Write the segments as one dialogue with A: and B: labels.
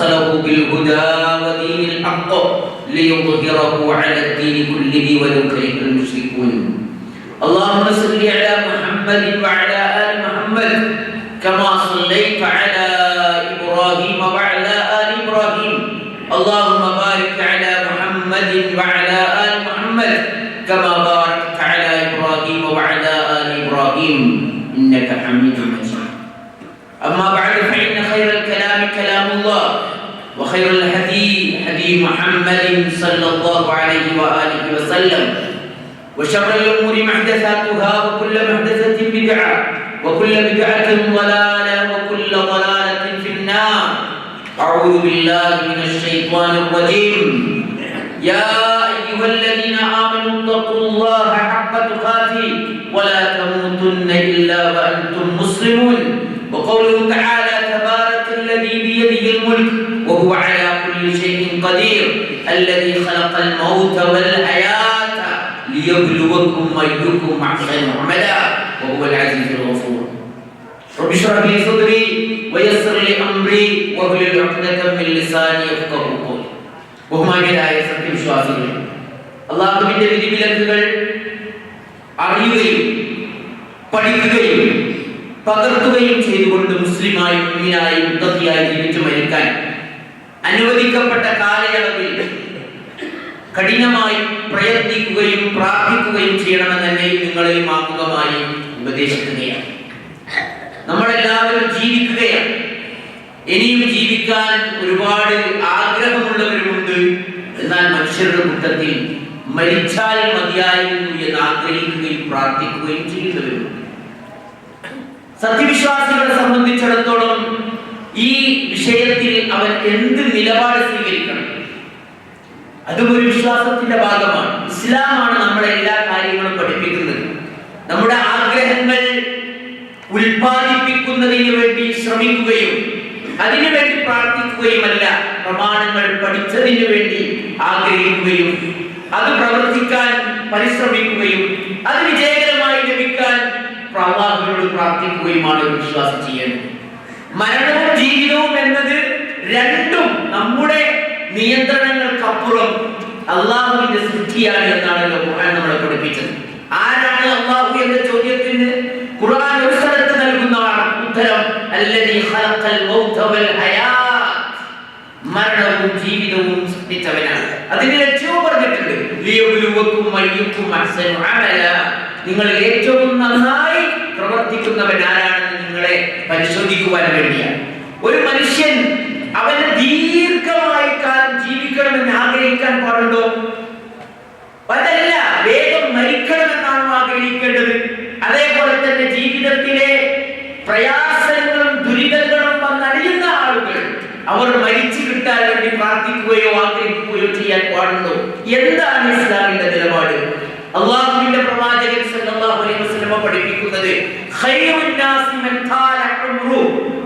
A: أرسله بالهدى ودين الحق ليظهره على الدين كله ولو كره المشركون. اللهم صل على محمد وعلى آل محمد كما صليت على إبراهيم وعلى ال إبراهيم اللهم بارك على محمد وعلى ال محمد كما باركت على إبراهيم وعلى ال إبراهيم انك حميد مجيد اما بعد فان خير الكلام كلام الله وخير الهدي هدي صلى الله عليه وآله وسلم. وشر الأمور محدثاتها وكل محدثة بدعة وكل بدعة ضلالة وكل ضلالة في النار. أعوذ بالله من الشيطان الرجيم. يا أيها الذين آمنوا اتقوا الله حق تقاته ولا تموتن إلا وأنتم مسلمون. وقوله تعالى تبارك الذي بيده الملك وهو على كل شيء قدير. الذي خلق الموت والحياة ليبلوكم أيكم أحسن عملا وهو العزيز الغفور رب اشرح لي صدري ويسر لي أمري واحلل عقدة من لساني يفقه قولي ബഹുമാന്യരായ സത്യവിശ്വാസികൾ അള്ളാഹുവിന്റെ വിധിവിലക്കുകൾ അറിയുകയും പഠിക്കുകയും പകർത്തുകയും ചെയ്തുകൊണ്ട് മുസ്ലിമായി മുമ്മിനായി മുത്തത്തിയായി ജീവിച്ചു മരിക്കാൻ അനുവദിക്കപ്പെട്ട കാലയളവിൽ കഠിനമായി പ്രയത്നിക്കുകയും പ്രാർത്ഥിക്കുകയും ചെയ്യണമെന്ന് തന്നെ നിങ്ങളെയും ആമുഖമായി ഉപദേശിക്കുകയാണ്. നമ്മളെല്ലാവരും ജീവിക്കുകയാണ്. ഇനിയും ജീവിക്കാൻ ഒരുപാട് ആഗ്രഹമുള്ളവരുമുണ്ട്. എന്നാൽ മനുഷ്യരുടെ കൂട്ടത്തിൽ മരിച്ചാൽ മതിയായിരുന്നു എന്ന് ആഗ്രഹിക്കുകയും പ്രാർത്ഥിക്കുകയും ചെയ്യുന്നവരുണ്ട് സത്യവിശ്വാസികളെ സംബന്ധിച്ചിടത്തോളം ഈ വിഷയത്തിൽ അവൻ എന്ത് നിലപാട് സ്വീകരിക്കണം? അതും ഒരു വിശ്വാസത്തിന്റെ ഭാഗമാണ്. ഇസ്ലാമാണ് നമ്മളെ എല്ലാ കാര്യങ്ങളും പഠിപ്പിക്കുന്നത്. നമ്മുടെ ആഗ്രഹങ്ങൾ ഉൽപാദിപ്പിക്കുന്നതിന് വേണ്ടി ശ്രമിക്കുകയും അതിനുവേണ്ടി പ്രാർത്ഥിക്കുകയുമല്ല പ്രമാണങ്ങൾ പഠിച്ചതിനു വേണ്ടി ആഗ്രഹിക്കുകയും അത് പ്രവർത്തിക്കാൻ പരിശ്രമിക്കുകയും അത് വിജയകരമായി ലഭിക്കാൻ പ്രവാഹികളോട് പ്രാർത്ഥിക്കുകയുമാണ് വിശ്വാസം ചെയ്യേണ്ടത്. മരണവും ജീവിതവും എന്നത് രണ്ടും നമ്മുടെ നിയന്ത്രണങ്ങൾക്കപ്പുറം അള്ളാഹുവിന്റെ സൃഷ്ടിയാണ് എന്നാണല്ലോ ഖുർആൻ നമ്മളെ പഠിപ്പിച്ചത്. ആരാണ് അള്ളാഹു എന്ന ചോദ്യത്തിന് ഖുർആൻ ഒരു സ്ഥലത്ത് നൽകുന്നതാണ്? ഉത്തരം അല്ലദീ ഖലഖൽ മൗത വൽ ഹയാത്ത് മരണവും ജീവിതവും സൃഷ്ടിച്ചവനാണ്. അതിന്റെ ലക്ഷ്യവും പറഞ്ഞിട്ടുണ്ട്. ലിയബ്ലുവക്കും അയ്യുക്കും അഹ്സനു അമല. നിങ്ങൾ ഏറ്റവും നന്നായി പ്രവർത്തിക്കുന്നവൻ ആരാണെന്ന് നിങ്ങളെ പരിശോധിക്കുവാൻ വേണ്ടിയാണ്. ഒരു മനുഷ്യൻ അവന് ദീർഘമായി കാലം ജീവിക്കണമെന്ന് ആഗ്രഹിക്കാൻ പാടുണ്ടോ? അതല്ല വേഗം മരിക്കണമെന്നാണോ ആഗ്രഹിക്കേണ്ടത്. അതേപോലെ തന്നെ ജീവിതത്തിലെ പ്രയാസങ്ങളും ദുരിതങ്ങളും വന്നടിയുന്ന ആളുകൾ അവർ മരിച്ചു കിട്ടാൻ വേണ്ടി പ്രാർത്ഥിക്കുകയോ ആഗ്രഹിക്കുകയോ ചെയ്യാൻ പാടുണ്ടോ? എന്താണ് ഇസ്ലാമിന്റെ നിലപാട്? അള്ളാഹുവിന്റെ പ്രവാചകൻ സല്ലല്ലാഹു അലൈഹി വസല്ലം പഠിപ്പിക്കുന്നത് ഖൈറുന്നാസി നാസി മൻ താല ഉംറു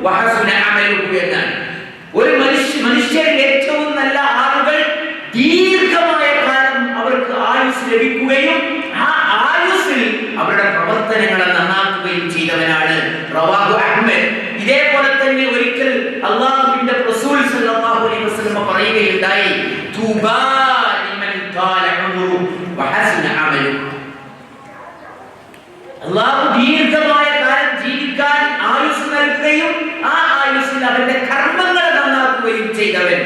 A: വഹസുന അമലുഹു എന്നാണ് ഒരു മനുഷ്യ മനുഷ്യരിൽ ഏറ്റവും നല്ല ആളുകൾ ദീർഘമായ കാലം അവർക്ക് ആയുസ് ലഭിക്കുകയും ആ ആയുസ്സിൽ അവരുടെ പ്രവർത്തനങ്ങളെ നന്നാക്കുകയും ചെയ്തവനാണ് റവാഹു അഹ്മദ് ഇതേപോലെ തന്നെ ഒരിക്കൽ അള്ളാഹുവിന്റെ റസൂൽ സല്ലല്ലാഹു അലൈഹി വസല്ലമ പറയുകയുണ്ടായി തൂബാ ലിമൻ താല ഉംറു വഹസുന അമലുഹു അള്ളാഹു ദീർഘമായ കാലം ജീവിക്കാൻ ആയുസ് നൽകുകയും ആ ആയുസ്സിൽ അവന്റെ കർമ്മങ്ങൾ നന്നാക്കുകയും ചെയ്തവൻ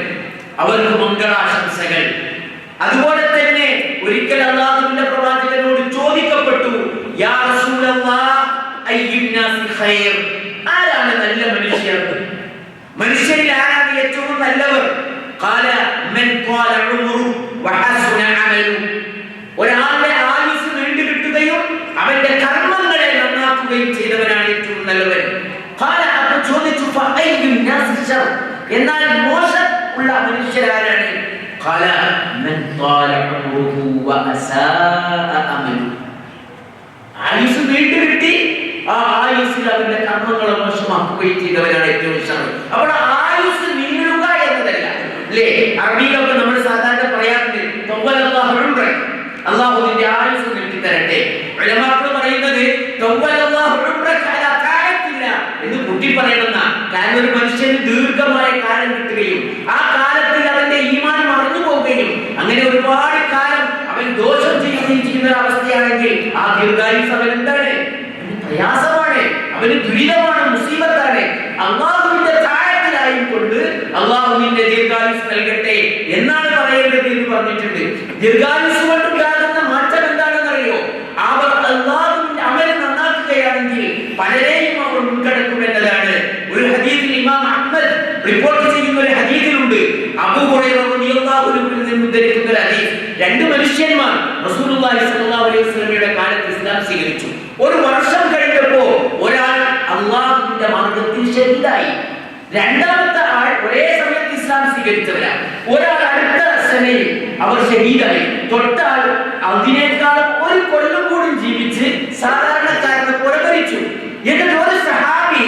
A: അവർക്ക് മംഗളാശംസകൾ അതുപോലെ തന്നെ ഒരിക്കൽ അള്ളാഹുവിന്റെ പ്രവാചകനോട് ചോദിക്കപ്പെട്ടു യാ ആരാണ് നല്ല മനുഷ്യർ മനുഷ്യരിൽ ആരാണ് ഏറ്റവും നല്ലവർ? ഖാല മൻ ത്വാല ഉംറു വഹസുന അമലു. ഒരാളുടെ ആയുസ് നീണ്ടു കിട്ടുകയും അവന്റെ കർമ്മങ്ങളെ നന്നാക്കുകയും ചെയ്തവനാണ് ഏറ്റവും നല്ലവൻ. ഖാല അപ്പൊ ചോദിച്ചു എന്നാൽ മോശം ഉള്ള മനുഷ്യരാരാണ് قال من طال عمره وأساء أمله ആയുസ് നീണ്ടു കിട്ടി ആ ആയുസ്സിൽ അവന്റെ കർമ്മങ്ങളെ മോശമാക്കുകയും ചെയ്തവരാണ് ഏറ്റവും ശ്രമം ദീർഘായുസ് അവൻ എന്താണ്? പ്രയാസമാണ്. അവന് ദുരിതമാണ് മുസീബത്താണ്. അള്ളാഹുവിന്റെ താഴത്തിലായും കൊണ്ട് അള്ളാഹുവിന്റെ ദീർഘായുസ് നൽകട്ടെ എന്നാണ് പറയേണ്ടത് എന്ന് പറഞ്ഞിട്ടുണ്ട്. ദീർഘായുസ് കൊണ്ടുണ്ടാകുന്ന മാറ്റം എന്താണെന്ന് അറിയോ അവർ അള്ളാഹുവിന്റെ അമല നന്നാക്കുകയാണെങ്കിൽ പലരെയും അവർ മുൻകടക്കും എന്നതാണ്. ഒരു ഹദീസിൽ ഇമാം അഹ്മദ് റിപ്പോർട്ട് ചെയ്യുന്ന ഒരു ഹദീസിലുണ്ട്. അബൂ ഹുറൈറ റളിയല്ലാഹു അൻഹു ഉദ്ധരിക്കുന്ന ഒരു ഹദീസ്. രണ്ട് മനുഷ്യന്മാർ റസൂലുള്ളാഹി സ്വല്ലല്ലാഹു അലൈഹി വസല്ലമയുടെ കാലത്ത് ഇസ്ലാം സ്വീകരിച്ചു. ഒരു വർഷം കഴിഞ്ഞപ്പോ ഒരാൾ അള്ളാഹുവിന്റെ മാർഗത്തിൽ ഷഹീദായി. രണ്ടാമത്തെ ആൾ ഒരേ സമയത്ത് ഇസ്ലാം സ്വീകരിച്ചവരാണ്. ഒരാൾ അടുത്ത സനയിൽ അവർ ഷഹീദായി. തൊട്ടാൽ അതിനേക്കാളും ഒരു കൊല്ലം കൂടി ജീവിച്ച് സാധാരണക്കാരനെ പോലെ മരിച്ചു എന്നിട്ട് ഒരു സഹാബി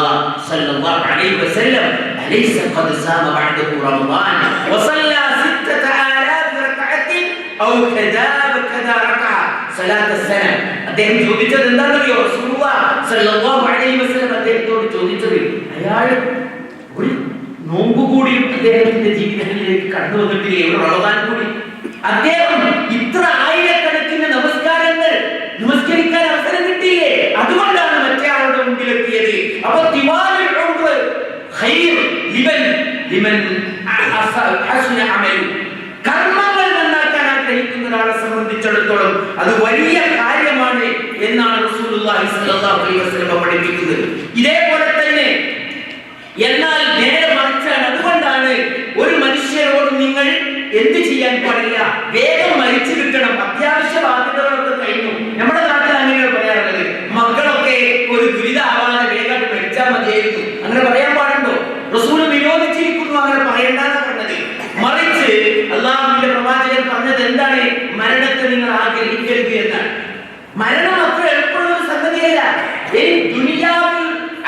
A: الله صلى الله عليه وسلم أليس قد سام بعده رمضان وصلى ستة آلاف ركعة أو كذا وكذا ركعة صلاة السنة അദ്ദേഹം ചോദിച്ചത് എന്താണെന്നറിയോ റസൂലുള്ളാഹ് സ്വല്ലല്ലാഹു അലൈഹി വസല്ലം അദ്ദേഹത്തോട് ചോദിച്ചത് അയാൾ ഒരു നോമ്പ് കൂടിയും അദ്ദേഹത്തിന്റെ ജീവിതത്തിലേക്ക് കടന്നു വന്നിട്ടില്ലേ ഒരു റമദാൻ കൂടി അദ്ദേഹം ഇത്ര അപ്പൊ തിവാലുൽ ഉണ്ട് ഖൈർ ലിമൻ ലിമൻ ഹസ്ന അമലു കർമ്മങ്ങൾ നന്നാക്കാൻ ആഗ്രഹിക്കുന്ന ഒരാളെ സംബന്ധിച്ചിടത്തോളം അത് വലിയ കാര്യമാണ് എന്നാണ് റസൂലുള്ളാഹി സ്വല്ലല്ലാഹു അലൈഹി വസല്ലം പഠിപ്പിക്കുന്നത്. ഇതേപോലെ തന്നെ എന്നാൽ നേരെ മറിച്ചാണ് അതുകൊണ്ടാണ് ഒരു മനുഷ്യരോട് നിങ്ങൾ എന്ത് ചെയ്യാൻ പാടില്ല വേഗം മരിച്ചു കിട്ടണം അത്യാവശ്യ ബാധ്യതകളൊക്കെ കഴിഞ്ഞു നമ്മുടെ നാട്ടിൽ അങ്ങനെയാണ് പറയാറുള്ളത് മക്കളൊക്കെ ഒരു ദുരിതമാവാതെ വേഗം മരിച്ചാൽ മതിയായിരുന്നു അങ്ങനെ പറയാൻ പാടുണ്ടോ റസൂൽ വിരോധിച്ചിരിക്കുന്നു അങ്ങനെ പറയണ്ടെന്ന് പറഞ്ഞത് മറിച്ച് അള്ളാഹുവിന്റെ പ്രവാചകൻ പറഞ്ഞത് എന്താണ് മരണത്തെ നിങ്ങൾ ആഗ്രഹിക്കരുത് എന്നാണ് മരണം അത്ര എളുപ്പമുള്ള ഒരു സംഗതിയല്ല ഇനി ദുനിയാവിൽ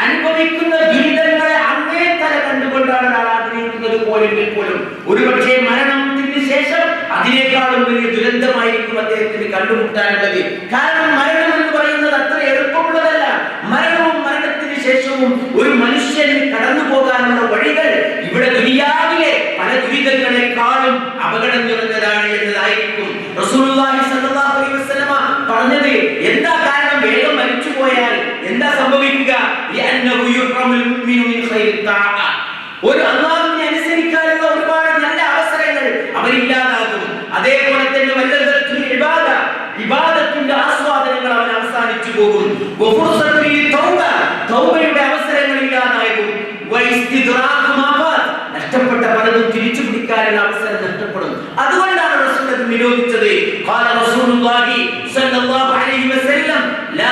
A: അനുഭവിക്കുന്ന ദുരിതങ്ങളെ അങ്ങേ തല കണ്ടുകൊണ്ടാണ് ഒരാൾ ആഗ്രഹിക്കുന്നത് പോലെങ്കിൽ പോലും ഒരുപക്ഷെ മരണത്തിന് ശേഷം അതിനേക്കാളും വലിയ ദുരന്തമായിരിക്കും അദ്ദേഹത്തിന് കണ്ടുമുട്ടാനുള്ളത് കാരണം മരണം എന്ന് പറയുന്നത് അത്ര എളുപ്പമുള്ളതല്ല മരണവും മരണത്തിന് ശേഷവും ഒരു മനുഷ്യന് കടന്നു പോകാനുള്ള വഴികൾ ഇവിടെ ദുനിയാവിലെ പല ദുരിതങ്ങളെക്കാളും അപകടം നിറഞ്ഞതാണ് എന്നതായിരിക്കും റസൂലുള്ളാഹി സ്വല്ലല്ലാഹു അലൈഹി വസല്ലമ പറഞ്ഞത് എന്താ കാരണം വേഗം മരിച്ചു പോയാൽ എന്താ സംഭവിക്കുക ലിഅന്നഹു യുഹ്റമുൽ മുഅ്മിനു മിൻ ഖൈരി താഅ ഒരു അള്ളാഹുവിനെ അനുസരിക്കാനുള്ള ഒരുപാട് നല്ല അവസരങ്ങൾ അവരില്ലാതാകും അതേപോലെ തന്നെ വല്ലതത്തുൽ ഇബാദ ഇബാദത്തിന്റെ ആസ്വാദനങ്ങൾ അവൻ തിരിച്ചു അവസരം അതുകൊണ്ടാണ് നിരോധിച്ചത് ഖാല അലൈഹി വസല്ലം ലാ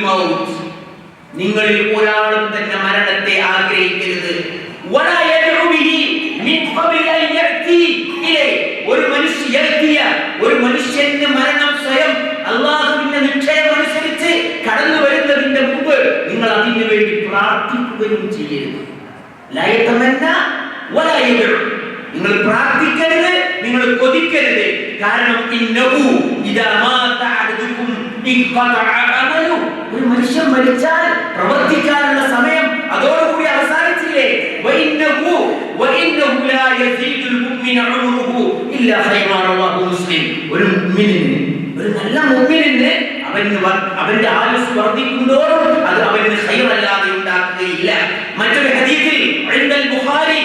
A: മൗത്ത്. നിങ്ങളിൽ ഒരാളും നിങ്ങൾ പ്രാർത്ഥിക്കരുത് നിങ്ങൾ കൊതിക്കരുത്. കാരണം ഒരു മനുഷ്യൻ മരിച്ചാൽ പ്രവർത്തിക്കാനുള്ള സമയം അതോടുകൂടി അവസാനിച്ചില്ലേ? ഒരു ഒരു നല്ല മുഅ്മിനിന് അവന് അവന്റെ ആയുസ് വർദ്ധിക്കുന്തോറും അത് അവന് ഹൈറല്ലാതെ ഉണ്ടാക്കുകയില്ല. മറ്റൊരു ഹദീസിൽ ബുഹാരി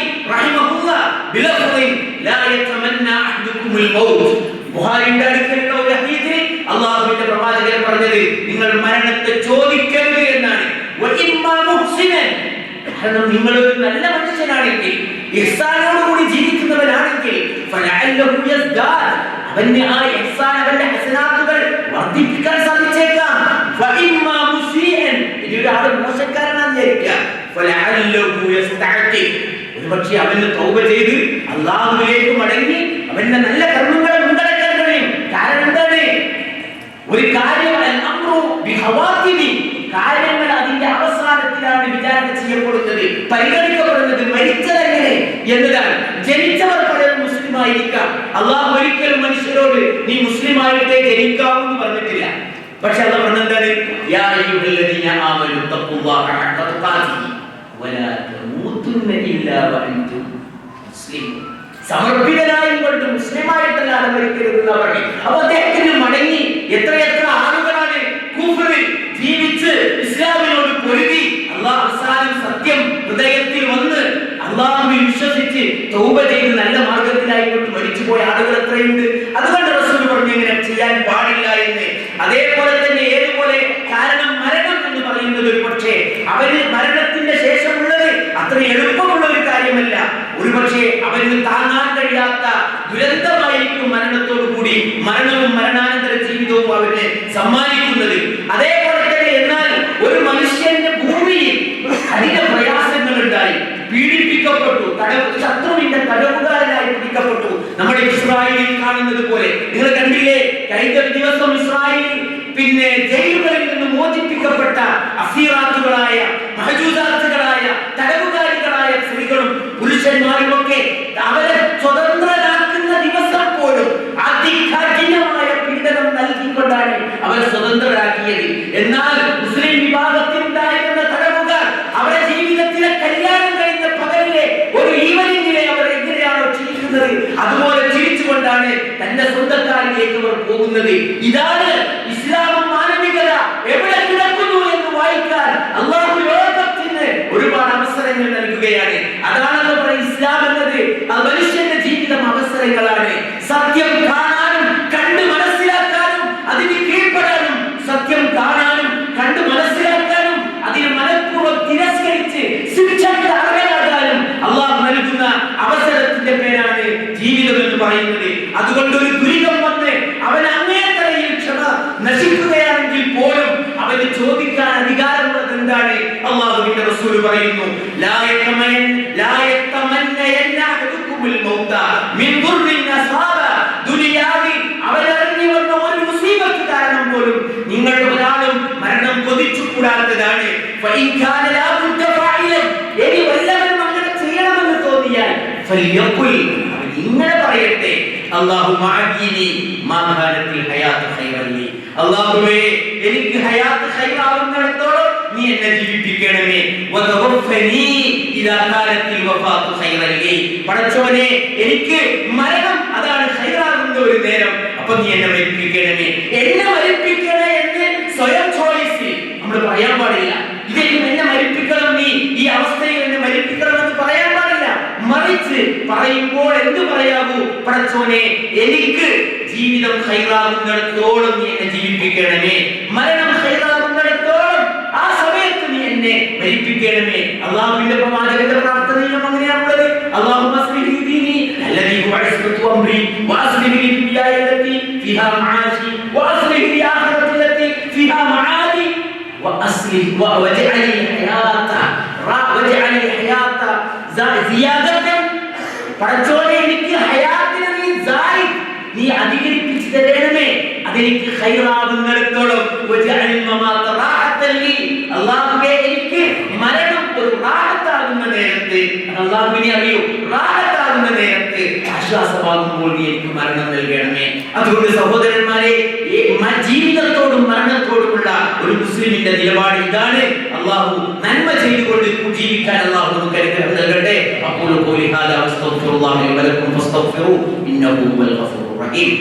A: ബുഹാരിയുടെ അടുക്കലുള്ള ഒരു ഹദീസിൽ അള്ളാഹുവിന്റെ പ്രവാചകൻ പറഞ്ഞത് നിങ്ങൾ മരണത്തെ ചോദിക്കരുത് എന്നാണ്. കാരണം നിങ്ങൾ ഒരു നല്ല മനുഷ്യനാണെങ്കിൽ കൂടി ജീവിക്കുന്നവനാണെങ്കിൽ അവന്റെ ആ ഇഹ്സാൻ അവന്റെ ഹസനാത്തുകൾ വർദ്ധിപ്പിക്കാൻ സാധിച്ചേക്കാം. ഒരാൾ മോശക്കാരനാണെന്ന് വിചാരിക്കുക ഒരുപക്ഷെ അവന് തൗബ ചെയ്ത് അള്ളാഹുവിലേക്ക് മടങ്ങി അവന്റെ നല്ല കർമ്മങ്ങളെ മുണ്ടടക്കാൻ കഴിയും. കാരണം എന്താണ്? ഒരു കാര്യം കാര്യങ്ങൾ അതിന്റെ അവസാനത്തിലാണ് വിചാരണ ചെയ്യപ്പെടുന്നത് പരിഗണിക്കപ്പെടുന്നത് മരിച്ചതെങ്ങനെ എന്നതാണ്. പലരും മുസ്ലിം അള്ളാഹ് ഒരിക്കലും മനുഷ്യരോട് നീ മുസ്ലിം ആയിട്ടേ ജനിക്കാവൂ എന്ന് പറഞ്ഞിട്ടില്ല. പക്ഷെ അത് പറഞ്ഞെന്താണ്? സമർപ്പിതനായും കൊണ്ട് മുസ്ലിമായിട്ടല്ലാതെ എന്നാ പറഞ്ഞു അപ്പൊ അദ്ദേഹത്തിന് മടങ്ങി എത്രയെത്ര ആളുകളാണ് ജീവിച്ച് ഇസ്ലാമിനോട് പൊരുതി. അള്ളാഹ് സത്യം ഹൃദയത്തിൽ വന്ന് അള്ളാഹുവിൽ വിശ്വസിച്ച് തൗബ ചെയ്ത് നല്ല മാർഗത്തിലായി മരിച്ചു പോയ ആളുകൾ എത്രയുണ്ട്? അതുകൊണ്ട് റസൂൽ പറഞ്ഞു ഇങ്ങനെ ചെയ്യാൻ പാടില്ല എന്ന്. അതേപോലെ തന്നെ ഏതുപോലെ കാരണം മരണം എന്ന് പറയുന്നത് ഒരു പക്ഷേ അവന് മരണത്തിന്റെ ശേഷമുള്ളത് അത്ര എളുപ്പമുള്ള ഒരു കാര്യമല്ല. ഒരുപക്ഷെ അവന് താങ്ങാൻ കഴിയാത്ത ദുരന്തമായിരിക്കും മരണത്തോടു കൂടി മരണവും മരണാനന്തര ജീവിതവും അവന് സമ്മാനിക്കുന്നത് അതേപോലെ തന്നെ എന്നാൽ ഒരു മനുഷ്യന്റെ ഭൂമിയിൽ കഠിന പ്രയാസങ്ങൾ ഉണ്ടായി പീഡിപ്പിക്കപ്പെട്ടു തടവ് ശത്രുവിന്റെ തടവുകാരനായി പിടിക്കപ്പെട്ടു. നമ്മുടെ ഇസ്രായേലിൽ കാണുന്നത് പോലെ. നിങ്ങൾ കണ്ടില്ലേ? കഴിഞ്ഞ ദിവസം ഇസ്രായേൽ പിന്നെ ജയിലുകളിൽ നിന്ന് മോചിപ്പിക്കപ്പെട്ട അസീറാത്തുകളായ മഹജൂദാത്തുകളായ തടവുകാരികളായ സ്ത്രീകളും പുരുഷന്മാരും ഒക്കെ അവരെ സ്വതന്ത്രരാക്കുന്ന ദിവസം പോലും അതികഠിനമായ പീഡനം നൽകിക്കൊണ്ടാണ് അവരെ സ്വതന്ത്രരാക്കിയത്. എന്നാൽ അവർ ഇതാണ് ഇസ്ലാമും മാനവികത എവിടെ കിടക്കുന്നു എന്ന് വായിക്കാൻ അള്ളാഹു ലോകത്തിന് ഒരുപാട് അവസരങ്ങൾ നൽകുകയാണ്. അതാണല്ലോ പറയുന്നത് ഇസ്ലാം എന്നത്. അത് മനുഷ്യന്റെ ജീവിതം അവസരങ്ങളാണ്. സത്യം കാണാനും കണ്ട് മനസ്സിലാക്കാനും അതിന് കീഴ്പ്പെടാനും സത്യം കാണാനും കണ്ട് മനസ്സിലാക്കാനും അതിനെ മനഃപൂർവം തിരസ്കരിച്ച് ശിക്ഷയ്ക്ക് അർഹനാകാനും അള്ളാഹു നൽകുന്ന അവസരത്തിന്റെ പേരാണ് ജീവിതം എന്ന് പറയുന്നത്. അതുകൊണ്ട് ദുരിതം വന്ന് അവൻ അങ്ങേത്തലയിൽ ക്ഷമ നശിക്കുകയാണെങ്കിൽ പോലും അവന് ചോദിക്കാൻ അധികാരമുള്ളത് എന്താണ് അള്ളാഹുവിന്റെ റസൂൽ പറയുന്നു ലാ യതമൻ ലാ യതമന്നയന്ന അഹദുക്കുമുൽ മൗത മിൻ ദുർരിൻ അസാബ ദുനിയാവിൽ അവരറിഞ്ഞു വന്ന ഒരു മുസീബത്ത് കാരണം പോലും നിങ്ങൾ ഒരാളും മരണം കൊതിച്ചുകൂടാത്തതാണ് ഫഇൻ കാന ലാ ബുദ്ദ ഫാഇലൻ ഇനി വല്ലവനും അങ്ങനെ ചെയ്യണമെന്ന് തോന്നിയാൽ അവൻ ഇങ്ങനെ പറയട്ടെ. അല്ലാഹു മഅദീനി മാ കാനത്തിൽ ഹയാത്ത് അല്ലാഹുവേ എനിക്ക് ഹയാത്ത് ഖൈറാവുന്നിടത്തോളം നീ എന്നെ ജീവിപ്പിക്കണമേ. വതവഫനി ഇദാ കാനത്തിൽ വഫാത്തു ഖൈറൻ ലി. പടച്ചോനെ എനിക്ക് മരണം അതാണ് ഖൈറാകുന്ന ഒരു നേരം. അപ്പൊ നീ എന്നെ മരിപ്പിക്കണമേ. എന്നെ മരിപ്പിക്കണേ എന്ന് സ്വയം ചോയ്സ് നമ്മൾ പറയാൻ പാടില്ല ഇതെങ്കിലും എന്നെ മരിപ്പിക്കണം നീ ഈ അവസ്ഥയിൽ എന്നെ മരിപ്പിക്കണം എന്ന് പറയാൻ പാടില്ല മറിച്ച് പറയുമ്പോൾ എന്ത് പറയാവൂ പടച്ചോനെ എനിക്ക് ജീവിതം ഹൈറാകുന്നിടത്തോളം നീ എന്നെ ജീവിപ്പിക്കണമേ മരണം ഹൈറാകുന്നിടത്തോളം ആ സമയത്ത് നീ എന്നെ മരിപ്പിക്കണമേ അള്ളാഹുവിന്റെ പ്രവാചകന്റെ പ്രാർത്ഥനയിലും അങ്ങനെയാണുള്ളത് അള്ളാഹു അസ്ലിഹി ദീനി الذي هو عصمة أمري وأصلح لي دنياي التي فيها معاشي وأصلح لي آخرتي التي فيها معادي وأصلح واجعل الحياة را- واجعل الحياة زا- زيادة പടച്ചോനെ എനിക്ക് ഹയാത്തിനെ നീ സായി. നീ അധികരിപ്പിച്ചു തരണമേ അതെനിക്ക് ലി. അല്ലാഹുവേ എനിക്ക് മരണം ഒരു റാഹത്താകുന്ന നേരത്ത് അത് അല്ലാഹുവിനെ അറിയൂ റാഹത്താകുന്ന നേരത്ത് ആശ്വാസമാകുമ്പോൾ എനിക്ക് മരണം നൽകണമേ. അതുകൊണ്ട് സഹോദരന്മാരെ ജീവിതത്തോടും മരണത്തോടുമുള്ള ഒരു മുസ്ലിമിന്റെ നിലപാട് ഇതാണ്. അള്ളാഹു നന്മ ചെയ്തുകൊണ്ട് ജീവിക്കാൻ അള്ളാഹു നമുക്ക് അനുഗ്രഹം നൽകട്ടെ. അപ്പോൾ പോലി ഹാദാ അസ്തഗ്ഫിറുല്ലാഹി വ ലക്കും ഫസ്തഗ്ഫിറു ഇന്നഹു ഹുവൽ ഗഫൂറുർ റഹീം.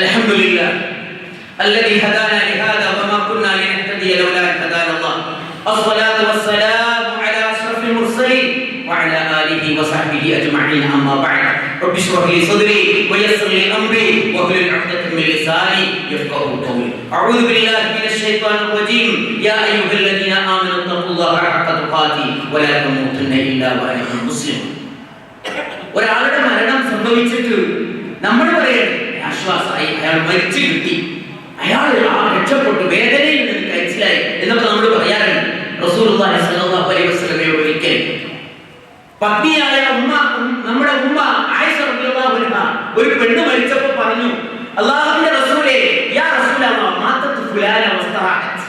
A: الحمد لله الذي هدانا لهذا وما كنا لنهتدي لولا ان هدانا الله الصلاه والسلام على اشرف المرسلين وعلى اله وصحبه اجمعين اما بعد رب اشرح لي صدري ويسر لي امري واحلل عقده من لساني يفقه قولي اعوذ بالله من الشيطان الرجيم يا ايها الذين امنوا اتقوا الله حق تقاته ولا تموتن الا وانتم مسلمون ഒരാളുടെ മരണം സംഭവിച്ചിട്ട് നമ്മൾ പറയണം ആശ്വാസമായി അയാൾ മരിച്ചു കിട്ടി അയാൾ ആ രക്ഷപ്പെട്ടു വേദനയിൽ നിന്ന് കഴിച്ചിലായി എന്നൊക്കെ നമ്മൾ പറയാറുണ്ട് റസൂലുള്ളാഹി സ്വല്ലല്ലാഹു അലൈഹി വസല്ലമയോട് ഒരിക്കൽ പത്നിയായ ഒരു പെണ്ണ് മരിച്ചപ്പോൾ പറഞ്ഞു അല്ലാഹുവിന്റെ റസൂലേ യാ റസൂലല്ലാഹ് മാത്തത്ത് ഫുലാന വസ്തറാഅത്ത്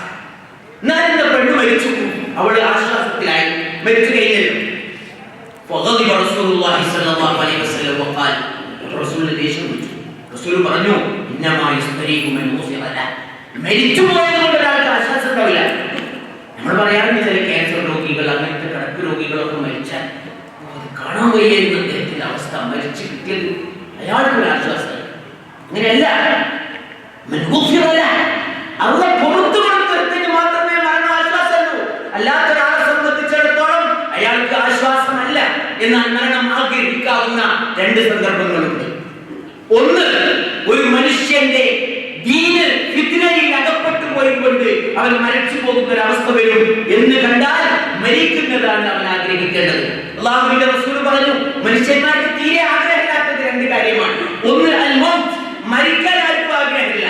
A: എന്നാൽ എന്റെ പെണ്ണ് മരിച്ചു അവൾ ആശ്വാസത്തിലായി മരിച്ചു കഴിഞ്ഞല്ലോ فغضب رسول الله صلى الله عليه وسلم وقال رسول ദേഷ്യം പിടിച്ചു റസൂൽ പറഞ്ഞു ഇന്നമാ യസ്തരീകു മൻ ഊസിറ ല മരിച്ചു പോയത് കൊണ്ട് ഒരാൾക്ക് ആശ്വാസം ഉണ്ടാവില്ല നമ്മൾ പറയാറുണ്ട് ചില ക്യാൻസർ രോഗികൾ അങ്ങനത്തെ കിടക്ക് രോഗികളൊക്കെ മരിച്ചാൽ ഓ, അത് കാണാൻ വയ്യായിരുന്നു അദ്ദേഹത്തിന്റെ അവസ്ഥ മരിച്ചു കിട്ടിയത് അയാൾക്ക് ഒരു ആശ്വാസം അങ്ങനെയല്ല അള്ള പുറത്തു കൊടുത്തതിന് മാത്രമേ മരണം ആശ്വാസമുള്ളൂ അല്ലാത്തൊരാളെ സംബന്ധിച്ചിടത്തോളം അയാൾക്ക് ആശ്വാസമല്ല എന്നാൽ മരണം ആഗ്രഹിക്കാവുന്ന രണ്ട് സന്ദർഭങ്ങളുണ്ട്. ഒന്ന് ഒരു മനുഷ്യന്റെ ദീന് ഫിത്നയിൽ അകപ്പെട്ടു പോയിക്കൊണ്ട് അവൻ മരിച്ചു പോകുന്ന ഒരു അവസ്ഥ വരും എന്ന് കണ്ടാൽ മരിക്കുന്നതാണ് അവൻ ആഗ്രഹിക്കേണ്ടത്. അള്ളാഹുവിന്റെ റസൂൽ പറഞ്ഞു മനുഷ്യന്മാർക്ക് തീരെ രണ്ട് കാര്യമാണ്. ഒന്ന് മരിക്കാൻ ആർക്കും ആഗ്രഹമില്ല.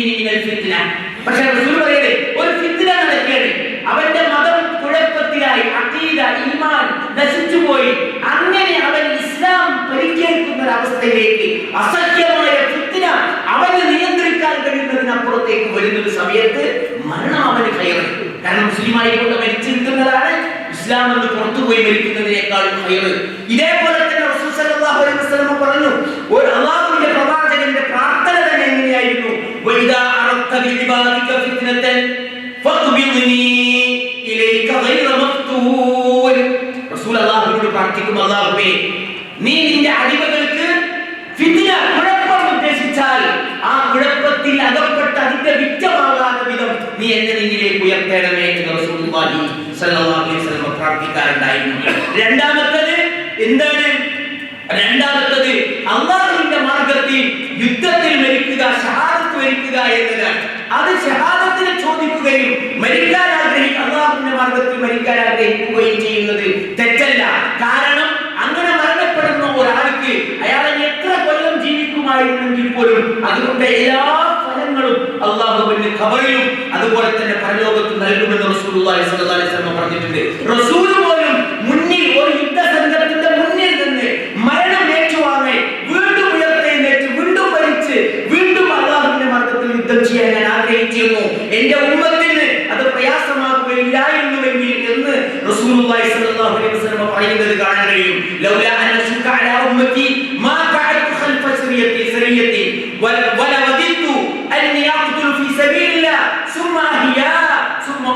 A: മിനൽ ഫിത്ന. റസൂൽ ഒരു ഫിത്ന അവന്റെ ഈമാൻ പോയി അങ്ങനെ ഇസ്ലാം അവസ്ഥയിലേക്ക് ഫിത്ന അവനെ നിയന്ത്രിക്കാൻ സമയത്ത് മരണം കയറി ഇസ്ലാം എന്ന് ഇതേപോലെ അള്ളാഹുവേ നീ നിന്റെ അടിമകൾക്ക് ഫിത്ന കുഴപ്പം ഉദ്ദേശിച്ചാൽ ആ കുഴപ്പത്തിൽ അകപ്പെട്ട് അതിന്റെ വിറ്റമാകാത്ത വിധം നീ എന്നെ നിന്നിലേക്ക് ഉയർത്തേണമേ എന്ന് റസൂലുള്ളാഹി സല്ലല്ലാഹു അലൈഹി വസല്ലം പ്രാർത്ഥിക്കാറുണ്ടായിരുന്നു. രണ്ടാമത്തേത് എന്താണ്? രണ്ടാമത്തേത് അള്ളാഹുവിന്റെ മാർഗത്തിൽ യുദ്ധത്തിൽ മരിക്കുക ഷഹാദത്ത് മരിക്കുക എന്നതാണ്. അത് ഷഹാദത്തിന് ചോദിക്കുകയും മരിക്കാൻ ആഗ്രഹിക്കുക അള്ളാഹുവിന്റെ മാർഗത്തിൽ മരിക്കാൻ ആഗ്രഹിക്കുകയും ചെയ്യുന്നത് തെറ്റല്ല കാരണം അങ്ങനെ മരണപ്പെടുന്ന ഒരാൾക്ക് അയാളെ എത്ര കൊല്ലം ജീവിക്കുമായിരുന്നെങ്കിൽ പോലും അതുകൊണ്ട് എല്ലാ ഫലങ്ങളും അള്ളാഹുവിന്റെ ഖബറിലും അതുപോലെ തന്നെ പരലോകത്ത് നൽകുമെന്ന് റസൂലുള്ളാഹി സ്വല്ലല്ലാഹി അലൈഹി വസല്ലം പറഞ്ഞിട്ടുണ്ട്. റസൂൽ പോലും മുന്നിൽ ഒരു യുദ്ധസംഘത്തിന്റെ മുന്നിൽ നിന്ന് മരണം ഏറ്റുവാങ്ങി വീണ്ടും ഉയർത്തെഴുന്നേറ്റ് വീണ്ടും മരിച്ച് വീണ്ടും അള്ളാഹുവിന്റെ മാർഗത്തിൽ യുദ്ധം ചെയ്യാൻ ഞാൻ ആഗ്രഹിച്ചിരുന്നു. എന്റെ ഉമ്മത്തിന് അത് പ്രയാസമാകുകയില്ലായിരുന്നുവെങ്കിൽ എന്ന് റസൂലുള്ളാഹി സ്വല്ലല്ലാഹു അലൈഹി വസല്ലം പറയുന്നത് കാണാൻ കഴിയും. ലൗലാ അൻ അശുക്ക അലാ ഉമ്മത്തി വല വദിത്തു അന്നി അഖ്തുൽ ഫീ സബീലില്ലാ സുമ്മ അഹ്യാ സുമ്മ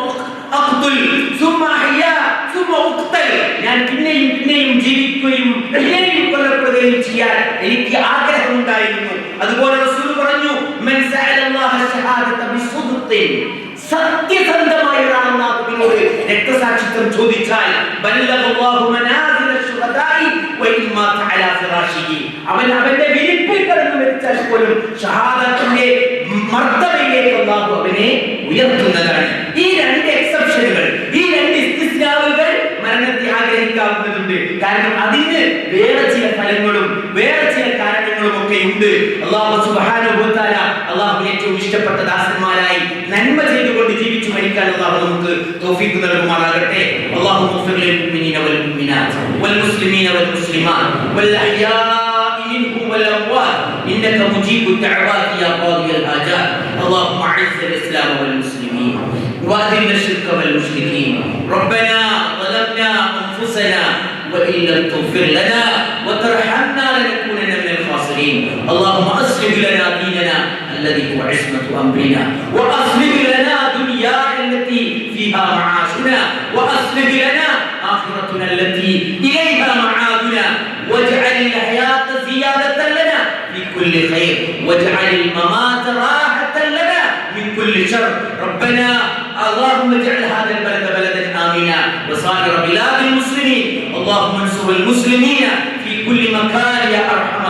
A: അഖ്തുൽ സുമ്മ അഹ്യാ സുമ്മ ഉഖ്തൽ ഞാൻ പിന്നെയും പിന്നെയും ജീവിക്കുകയും പിന്നെയും കൊല്ലപ്പെടുകയും ചെയ്യാൻ എനിക്ക് ആഗ്രഹമുണ്ടായിരുന്നു. അതുപോലെ റസൂൽ പറഞ്ഞു മൻ സഅലല്ലാഹ ശഹാദത ബിസുദ്ഖിൻ സത്യസന്ധമായ ഒരാൾ അല്ലാഹുവിനോട് രക്തസാക്ഷിത്വം ചോദിച്ചാൽ ബല്ലഗല്ലാഹു മനാസില ശുഹദാഇ അവൻ അവന്റെ വിരിപ്പിൽ കിടന്ന് മരിച്ചാൽ പോലും ഷഹാദത്തിന്റെ മർത്തബയിലേക്ക് അല്ലാഹു അവനെ ഉയർത്തുന്നതാണ്. ഈ രണ്ട് എക്സെപ്ഷനുകൾ ഈ രണ്ട് ഇസ്തിസ്നാവുകൾ മരണത്തെ ആഗ്രഹിക്കാവുന്നതുണ്ട്. കാരണം അതിന് വേറെ ചില ഫലങ്ങളും വേറെ ചില കാരണങ്ങളും ഒക്കെ ഉണ്ട് അള്ളാഹു സുബ്ഹാനഹു വ തആല അള്ളാഹു ഏറ്റവും ഇഷ്ടപ്പെട്ട ദാസന്മാരായി നന്മ ചെയ്തുകൊണ്ട് ജീവിച്ചു മരിക്കാൻ അള്ളാഹു നമുക്ക് തൗഫീഖ് നൽകുമാറാകട്ടെ അള്ളാഹു മുഗ്ഫിർ ലിൽ മുഅ്മിനീന വൽ മുഅ്മിനാത്ത് വൽ മുസ്ലിമീന വൽ മുസ്ലിമാത്ത് വൽ അഹ്യാഇ മിൻഹും വൽ അംവാത് إنك مجيب الدعوات يا قاضي الحاجات اللهم أعز الإسلام والمسلمين وأذل الشرك والمشركين ربنا ظلمنا أنفسنا وإن لم تغفر لنا وترحمنا لنكونن من الخاسرين اللهم أصلح لنا ديننا الذي هو عصمة أمرنا وأصلح لنا دنيانا التي فيها معاشنا وأصلح لنا آخرتنا التي إليها معادنا. واجعل الحياة زيادة لنا في كل كل خير واجعل الممات راحة لنا من كل شر. ربنا اللهم اجعل هذا البلد بلدا آمنا. وسائر بلاد المسلمين اللهم انصر المسلمين في كل مكان يا أرحم